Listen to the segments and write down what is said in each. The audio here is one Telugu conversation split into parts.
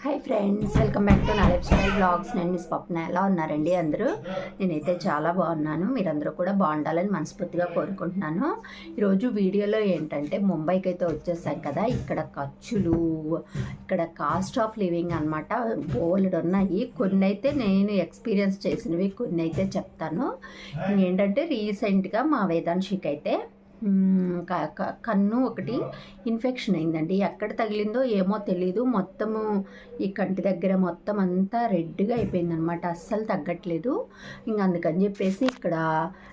Hi friends welcome back to నా లైఫ్ స్టైల్ బ్లాగ్స్ నేను మీ స్వప్న ఎలా ఉన్నారండి అందరూ? నేనైతే చాలా బాగున్నాను. మీరందరూ కూడా బాగుండాలని మనస్ఫూర్తిగా కోరుకుంటున్నాను. ఈరోజు వీడియోలో ఏంటంటే ముంబైకి అయితే వచ్చేసాం కదా. ఇక్కడ ఖర్చులు ఇక్కడ కాస్ట్ ఆఫ్ లివింగ్ అనమాట బోల్డ్ ఉన్నాయి. కొన్ని అయితే నేను ఎక్స్పీరియన్స్ చేసినవి కొన్ని అయితే చెప్తాను. ఏంటంటే రీసెంట్గా మా వేదాంశికి అయితే కన్ను ఒకటి ఇన్ఫెక్షన్ అయిందండి. ఎక్కడ తగిలిందో ఏమో తెలీదు. మొత్తము ఈ కంటి దగ్గర మొత్తం అంతా రెడ్గా అయిపోయిందనమాట. అస్సలు తగ్గట్లేదు. ఇంక అందుకని చెప్పేసి ఇక్కడ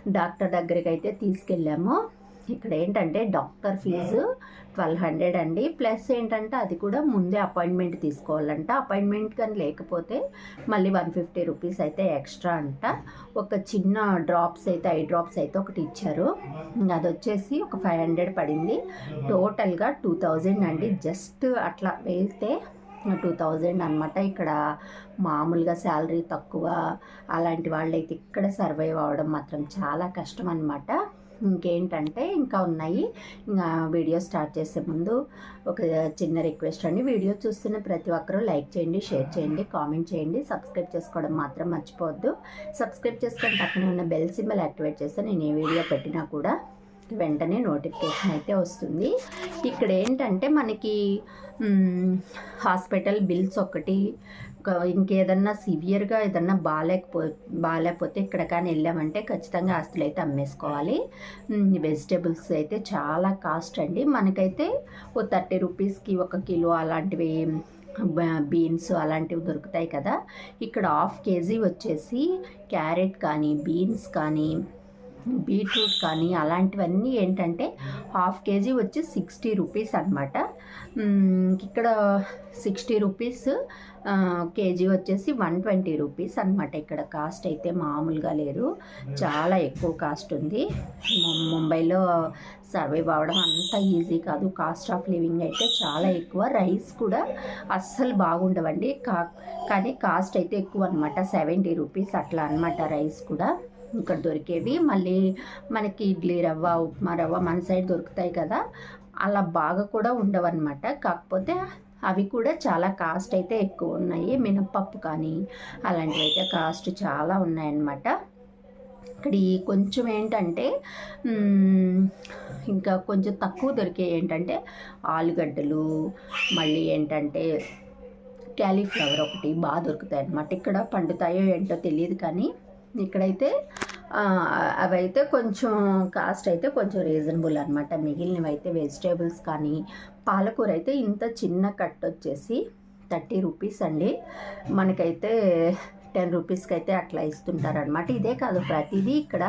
డాక్టర్ దగ్గరికి అయితే తీసుకెళ్ళాము. ఇక్కడ ఏంటంటే డాక్టర్ ఫీజు ట్వెల్వ్ హండ్రెడ్ అండి. ప్లస్ ఏంటంటే అది కూడా ముందే అపాయింట్మెంట్ తీసుకోవాలంట. అపాయింట్మెంట్ కానీ లేకపోతే మళ్ళీ వన్ ఫిఫ్టీ రూపీస్ అయితే ఎక్స్ట్రా అంట. ఒక చిన్న డ్రాప్స్ అయితే ఐ డ్రాప్స్ అయితే ఒకటి ఇచ్చారు. ఇంకా అది వచ్చేసి ఒక ఫైవ్ హండ్రెడ్ పడింది. టోటల్గా టూ థౌజండ్ అండి. జస్ట్ అట్లా వెళ్తే టూ థౌజండ్ అనమాట ఇక్కడ మామూలుగా శాలరీ తక్కువ అలాంటి వాళ్ళైతే ఇక్కడ సర్వైవ్ అవ్వడం మాత్రం చాలా కష్టం అనమాట ఇంకేంటంటే ఇంకా ఉన్నాయి. ఇంకా వీడియో స్టార్ట్ చేసే ముందు ఒక చిన్న రిక్వెస్ట్ అండి. వీడియో చూస్తున్న ప్రతి ఒక్కరూ లైక్ చేయండి షేర్ చేయండి కామెంట్ చేయండి. సబ్స్క్రైబ్ చేసుకోవడం మాత్రం మర్చిపోవద్దు. సబ్స్క్రైబ్ చేసుకొని పక్కన ఉన్న బెల్ సింబల్ యాక్టివేట్ చేస్తే నేను ఏ వీడియో పెట్టినా కూడా వెంటనే నోటిఫికేషన్ అయితే వస్తుంది. ఇక్కడ ఏంటంటే మనకి హాస్పిటల్ బిల్స్ ఒకటి. ఇంకేదన్నా సివియర్గా ఏదన్నా బాగాలేకపో బాగాలేకపోతే ఇక్కడ కానీ వెళ్ళామంటే ఖచ్చితంగా ఆస్తులు అయితే అమ్మేసుకోవాలి. వెజిటేబుల్స్ అయితే చాలా కాస్ట్ అండి. మనకైతే ఓ థర్టీ రూపీస్కి ఒక కిలో అలాంటివి బీన్స్ అలాంటివి దొరుకుతాయి కదా. ఇక్కడ హాఫ్ కేజీ వచ్చేసి క్యారెట్ కానీ బీన్స్ కానీ బీట్రూట్ కానీ అలాంటివన్నీ ఏంటంటే హాఫ్ కేజీ వచ్చి సిక్స్టీ రూపీస్ అనమాట ఇక్కడ సిక్స్టీ రూపీస్ కేజీ వచ్చేసి వన్ ట్వంటీ రూపీస్ అనమాట ఇక్కడ కాస్ట్ అయితే మామూలుగా లేరు. చాలా ఎక్కువ కాస్ట్ ఉంది. ముంబైలో సర్వైవ్ అవ్వడం అంత ఈజీ కాదు. కాస్ట్ ఆఫ్ లివింగ్ అయితే చాలా ఎక్కువ. రైస్ కూడా అస్సలు బాగుండవండి. కా కానీ కాస్ట్ అయితే ఎక్కువ అనమాట సెవెంటీ రూపీస్ అట్లా అనమాట రైస్ కూడా. ఇక్కడ దొరికేవి. మళ్ళీ మనకి ఇడ్లీ రవ్వ ఉప్మా రవ్వ మన సైడ్ దొరుకుతాయి కదా. అలా బాగా కూడా ఉండవన్నమాట. కాకపోతే అవి కూడా చాలా కాస్ట్ అయితే ఎక్కువ ఉన్నాయి. మినప్పప్పు కానీ అలాంటివి అయితే కాస్ట్ చాలా ఉన్నాయన్నమాట. ఇక్కడ ఈ కొంచెం ఏంటంటే ఇంకా కొంచెం తక్కువ దొరికే ఏంటంటే ఆలుగడ్డలు మళ్ళీ ఏంటంటే క్యాలీఫ్లవర్ ఒకటి బాగా దొరుకుతాయి అన్నమాట ఇక్కడ పండుతాయో ఏంటో తెలియదు కానీ ఇక్కడైతే అవైతే కొంచెం కాస్ట్ అయితే కొంచెం రీజనబుల్ అనమాట మిగిలినవి అయితే వెజిటేబుల్స్ కానీ పాలకూర అయితే ఇంత చిన్న కట్ వచ్చేసి థర్టీ రూపీస్ అండి. మనకైతే టెన్ రూపీస్కి అయితే అట్లా ఇస్తుంటారనమాట ఇదే కాదు ప్రతిదీ ఇక్కడ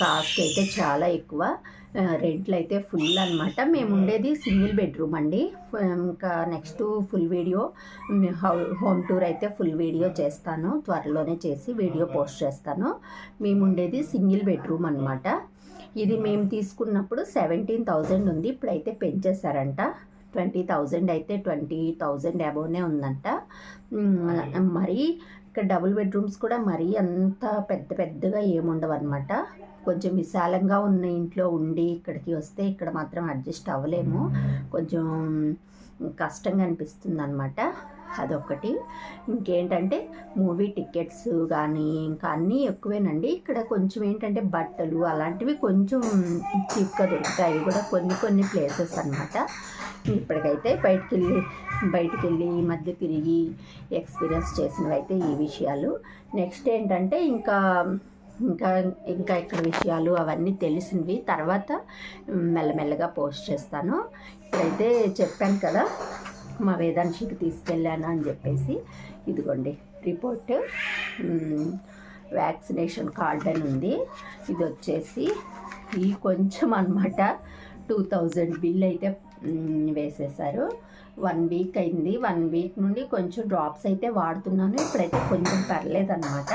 కాస్ట్ అయితే చాలా ఎక్కువ. రెంట్లు అయితే ఫుల్ అనమాట మేము ఉండేది సింగిల్ బెడ్రూమ్ అండి. ఇంకా next full video how home tour అయితే ఫుల్ వీడియో చేస్తాను. త్వరలోనే చేసి వీడియో పోస్ట్ చేస్తాను. మేము ఉండేది సింగిల్ బెడ్రూమ్ అనమాట ఇది మేము తీసుకున్నప్పుడు సెవెంటీన్ థౌజండ్ ఉంది. ఇప్పుడైతే పెంచేశారంట. ట్వంటీ థౌజండ్ అయితే ట్వంటీ థౌజండ్ అబోనే ఉందంట. మరి ఇక్కడ డబుల్ బెడ్రూమ్స్ కూడా మరీ అంత పెద్ద పెద్దగా ఏముండవు అనమాట కొంచెం విశాలంగా ఉన్న ఇంట్లో ఉండి ఇక్కడికి వస్తే ఇక్కడ మాత్రం అడ్జస్ట్ అవ్వలేము. కొంచెం కష్టంగా అనిపిస్తుంది అనమాట అదొకటి ఇంకేంటంటే మూవీ టికెట్స్ కానీ ఇంకా అన్నీ ఎక్కువేనండి. ఇక్కడ కొంచెం ఏంటంటే బట్టలు అలాంటివి కొంచెం చీప్గా దొరుకుతాయి. అవి కూడా కొన్ని కొన్ని ప్లేసెస్ అనమాట ఇప్పటికైతే బయటికి వెళ్ళి బయటికి వెళ్ళి ఈ మధ్య తిరిగి ఎక్స్పీరియన్స్ చేసినవి అయితే ఈ విషయాలు. నెక్స్ట్ ఏంటంటే ఇంకా ఇంకా ఇంకా ఇక్కడ విషయాలు అవన్నీ తెలిసినవి తర్వాత మెల్లమెల్లగా పోస్ట్ చేస్తాను. ఇప్పుడైతే చెప్పాను కదా మా వేదాంశికి తీసుకెళ్ళాను అని చెప్పేసి. ఇదిగోండి రిపోర్ట్. వ్యాక్సినేషన్ కార్డ్ అని ఉంది. ఇది వచ్చేసి ఈ కొంచెం అనమాట టూ థౌజండ్ బిల్ అయితే వేసేసారు. వన్ వీక్ అయింది. వన్ వీక్ నుండి కొంచెం డ్రాప్స్ అయితే వాడుతున్నాను. ఇప్పుడైతే కొంచెం పర్లేదు అనమాట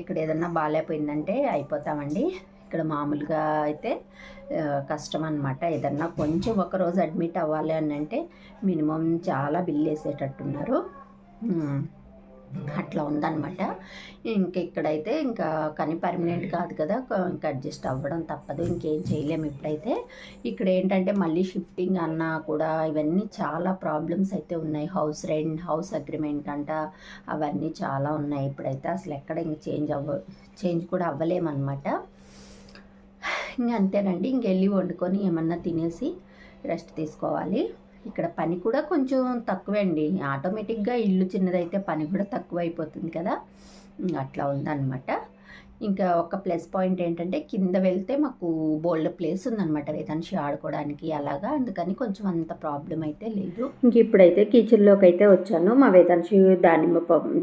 ఇక్కడ ఏదన్నా బాగాలేపోయిందంటే అయిపోతామండి. ఇక్కడ మామూలుగా అయితే కష్టం అనమాట ఏదన్నా కొంచెం ఒక రోజు అడ్మిట్ అవ్వాలి అని అంటే మినిమం చాలా బిల్ వేసేటట్టున్నారు. అట్లా ఉందన్నమాట. ఇంక ఇక్కడైతే ఇంకా కానీ పర్మనెంట్ కాదు కదా ఇంకా అడ్జస్ట్ అవ్వడం తప్పదు ఇంకేం చేయలేము ఇప్పుడైతే. ఇక్కడ ఏంటంటే మళ్ళీ షిఫ్టింగ్ అన్నా కూడా ఇవన్నీ చాలా ప్రాబ్లమ్స్ అయితే ఉన్నాయి. హౌస్ రెంట్ హౌస్ అగ్రిమెంట్ అంట అవన్నీ చాలా ఉన్నాయి ఇప్పుడైతే. అసలు ఎక్కడ ఇంక చేంజ్ అవ్వ చేంజ్ కూడా అవ్వలేమన్నమాట. ఇంక అంతేనండి ఇంకెళ్ళి వండుకొని ఏమన్నా తినేసి రెస్ట్ తీసుకోవాలి. ఇక్కడ పని కూడా కొంచెం తక్కువే అండి ఆటోమేటిక్గా ఇల్లు చిన్నదైతే పని కూడా తక్కువ అయిపోతుంది కదా అట్లా ఉందన్నమాట. ఇంకా ఒక ప్లస్ పాయింట్ ఏంటంటే కింద వెళ్తే మాకు బోల్డ్ ప్లేస్ ఉందన్నమాట వేదాంశి ఆడుకోవడానికి అలాగా. అందుకని కొంచెం అంత ప్రాబ్లం అయితే లేదు. ఇంక ఇప్పుడైతే కిచెన్లోకి అయితే వచ్చాను. మా వేదాంశి దానిమ్మ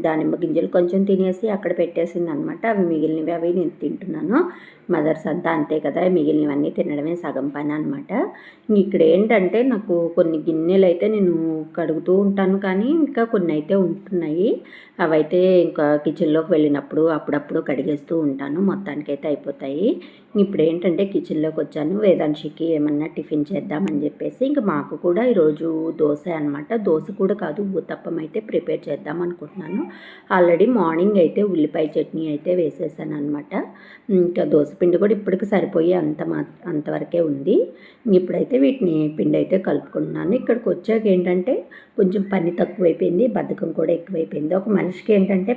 దానిమ్మ గింజలు కొంచెం తినేసి అక్కడ పెట్టేసింది అనమాట అవి మిగిలినవి అవి నేను తింటున్నాను. మదర్స్ అంతా అంతే కదా మిగిలినవన్నీ తినడమే సగం పని అనమాట ఇక్కడ ఏంటంటే నాకు కొన్ని గిన్నెలు అయితే నేను కడుగుతూ ఉంటాను కానీ ఇంకా కొన్ని అయితే ఉంటున్నాయి. అవైతే ఇంకా కిచెన్లోకి వెళ్ళినప్పుడు అప్పుడప్పుడు కడిగేస్తూ ఉంటాను మొత్తానికైతే అయిపోతాయి. ఇప్పుడు ఏంటంటే కిచెన్లోకి వచ్చాను వేదాంశికి ఏమన్నా టిఫిన్ చేద్దామని చెప్పేసి ఇంకా మాకు కూడా ఈరోజు దోశ అనమాట దోశ కూడా కాదు ఊతప్పం అయితే ప్రిపేర్ చేద్దాం అనుకుంటున్నాను. ఆల్రెడీ మార్నింగ్ అయితే ఉల్లిపాయ చట్నీ అయితే వేసేసాను అనమాట ఇంకా దోశ పిండి కూడా ఇప్పటికి సరిపోయి అంత మా అంతవరకే ఉంది. ఇప్పుడైతే వీటిని పిండి అయితే కలుపుకుంటున్నాను. ఇక్కడికి వచ్చాక ఏంటంటే కొంచెం పని తక్కువైపోయింది బద్ధకం కూడా ఎక్కువైపోయింది. ఒక మనిషికి ఏంటంటే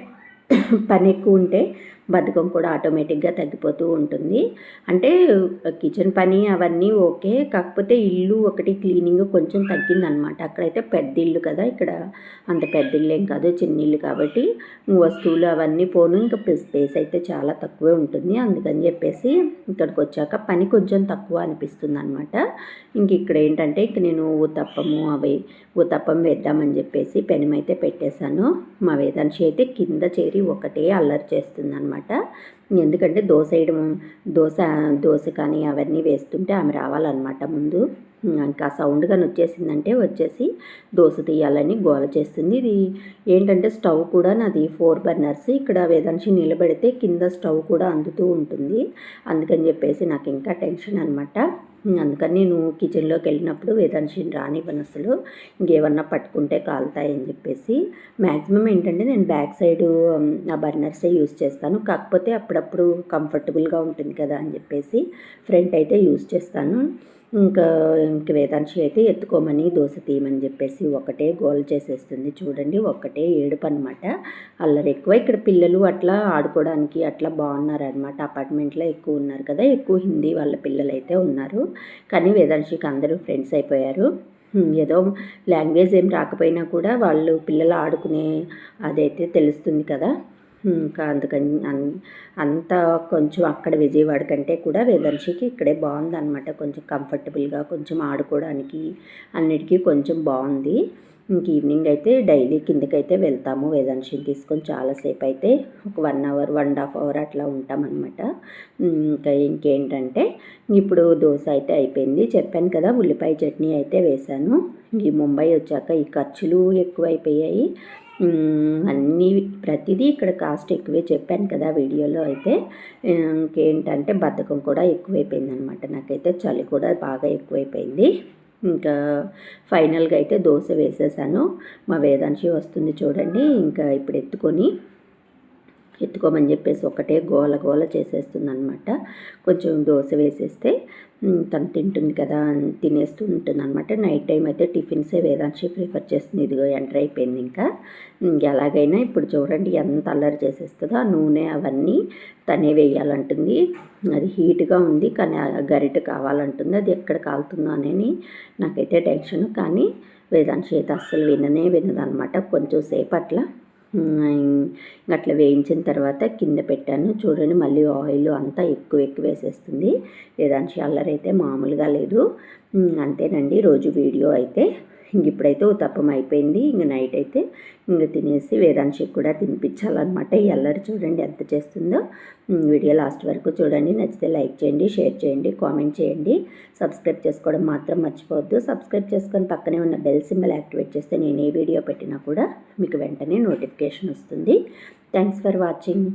పని ఎక్కువ ఉంటే బద్ధకం కూడా ఆటోమేటిక్గా తగ్గిపోతూ ఉంటుంది. అంటే కిచెన్ పని అవన్నీ ఓకే. కాకపోతే ఇల్లు ఒకటి క్లీనింగ్ కొంచెం తగ్గిందనమాట. అక్కడైతే పెద్ద ఇల్లు కదా ఇక్కడ అంత పెద్ద ఇల్లు ఏం కాదు చిన్న ఇల్లు కాబట్టి వస్తువులు అవన్నీ పోను. ఇంకా స్పేస్ అయితే చాలా తక్కువే ఉంటుంది. అందుకని చెప్పేసి ఇక్కడికి వచ్చాక పని కొంచెం తక్కువ అనిపిస్తుంది అనమాట ఇంక ఇక్కడ ఏంటంటే ఇంక నేను ఊతప్పము అవి ఊతప్పం వేద్దామని చెప్పేసి పెనమైతే పెట్టేశాను. మా వేదాంశి అయితే కింద చేరి ఒకటే అల్లరి చేస్తుంది అనమాట ఎందుకంటే దోశ వేయడం దోశ దోశ కానీ అవన్నీ వేస్తుంటే ఆమె రావాలన్నమాట ముందు. ఇంకా సౌండ్ కానీ వచ్చేసిందంటే వచ్చేసి దోశ తీయాలని గోల చేస్తుంది. ఇది ఏంటంటే స్టవ్ కూడా నాది ఫోర్ బర్నర్స్. ఇక్కడ వేదాంశి నిలబెడితే కింద స్టవ్ కూడా అందుతూ ఉంటుంది. అందుకని చెప్పేసి నాకు ఇంకా టెన్షన్ అనమాట అందుకని నేను కిచెన్లోకి వెళ్ళినప్పుడు వేదాంశిని రానివ్వను అసలు. ఇంకేమన్నా పట్టుకుంటే కాలుతాయని చెప్పేసి. మ్యాక్సిమం ఏంటంటే నేను బ్యాక్ సైడ్ ఆ బర్నర్సే యూస్ చేస్తాను. కాకపోతే అప్పుడప్పుడు కంఫర్టబుల్గా ఉంటుంది కదా అని చెప్పేసి ఫ్రంట్ అయితే యూస్ చేస్తాను. ఇంకా ఇంక వేదాంశి అయితే ఎత్తుకోమని దోశ తీయమని చెప్పేసి ఒకటే గోల్ చేసేస్తుంది. చూడండి ఒక్కటే ఏడుపు అనమాట అల్లరి ఎక్కువ. ఇక్కడ పిల్లలు అట్లా ఆడుకోవడానికి అట్లా బాగున్నారనమాట అపార్ట్మెంట్లో ఎక్కువ ఉన్నారు కదా. ఎక్కువ హిందీ వాళ్ళ పిల్లలు అయితే ఉన్నారు. కానీ వేదాంశికి అందరూ ఫ్రెండ్స్ అయిపోయారు. ఏదో లాంగ్వేజ్ ఏం రాకపోయినా కూడా వాళ్ళు పిల్లలు ఆడుకునే అదైతే తెలుస్తుంది కదా. ఇంకా అందుకని అన్- అంత కొంచెం అక్కడ విజయవాడ కంటే కూడా వేదర్శికి ఇక్కడే బాగుందన్నమాట. కొంచెం కంఫర్టబుల్గా కొంచెం ఆడుకోవడానికి అన్నిటికీ కొంచెం బాగుంది. ఇంక ఈవినింగ్ అయితే డైలీ కిందకైతే వెళ్తాము వేదాంశిని తీసుకొని చాలాసేపు అయితే ఒక one hour one and half hour అట్లా ఉంటామన్నమాట. ఇంకా ఇంకేంటంటే ఇప్పుడు దోశ అయితే అయిపోయింది. చెప్పాను కదా ఉల్లిపాయ చట్నీ అయితే వేశాను. ఈ ముంబై వచ్చాక ఈ ఖర్చులు ఎక్కువైపోయాయి. అన్నీ ప్రతిదీ ఇక్కడ కాస్ట్ ఎక్కువే చెప్పాను కదా వీడియోలో అయితే. ఇంకేంటంటే బద్ధకం కూడా ఎక్కువైపోయింది అనమాట నాకైతే చలి కూడా బాగా ఎక్కువైపోయింది. ఇంకా ఫైనల్గా అయితే దోశ వేసేసాను. మా వేదాంశి వస్తుంది చూడండి. ఇంకా ఇప్పుడు ఎత్తుకొని ఎత్తుకోమని చెప్పేసి ఒకటే గోల గోల చేసేస్తుంది అనమాట కొంచెం దోశ వేసేస్తే తను తింటుంది కదా తినేస్తూ ఉంటుంది అనమాట నైట్ టైం అయితే టిఫిన్సే వేదాంశి ప్రిఫర్ చేస్తుంది. ఇదిగో ఎంటర్ అయిపోయింది ఇంకా. ఎలాగైనా ఇప్పుడు చూడండి ఎంత అల్లరి చేసేస్తుందో. ఆ నూనె అవన్నీ తనే వేయాలంటుంది. అది హీట్గా ఉంది కానీ గరిట కావాలంటుంది. అది ఎక్కడ కాలుతుందో అని నాకైతే టెన్షన్. కానీ వేదాంశి అయితే అస్సలు విననే వినదనమాట కొంచెం సేపు అట్లా అట్లా వేయించిన తర్వాత కింద పెట్టాను. చూడండి మళ్ళీ ఆయిల్ అంతా ఎక్కువ ఎక్కువ వేసేస్తుంది. వేదాంశి అల్లరి అయితే మామూలుగా లేదు. అంతేనండి. రోజు వీడియో అయితే. ఇంక ఇప్పుడైతే ఉతప్పం అయిపోయింది. ఇంక నైట్ అయితే ఇంక తినేసి వేదాంశికి కూడా తినిపించాలన్నమాట. ఈ అల్లరి చూడండి ఎంత చేస్తుందో. వీడియో లాస్ట్ వరకు చూడండి. నచ్చితే లైక్ చేయండి షేర్ చేయండి కామెంట్ చేయండి. సబ్స్క్రైబ్ చేసుకోవడం మాత్రం మర్చిపోవద్దు. సబ్స్క్రైబ్ చేసుకొని పక్కనే ఉన్న బెల్ సింబల్ యాక్టివేట్ చేస్తే నేను ఏ వీడియో పెట్టినా కూడా మీకు వెంటనే నోటిఫికేషన్ వస్తుంది. Thanks for watching.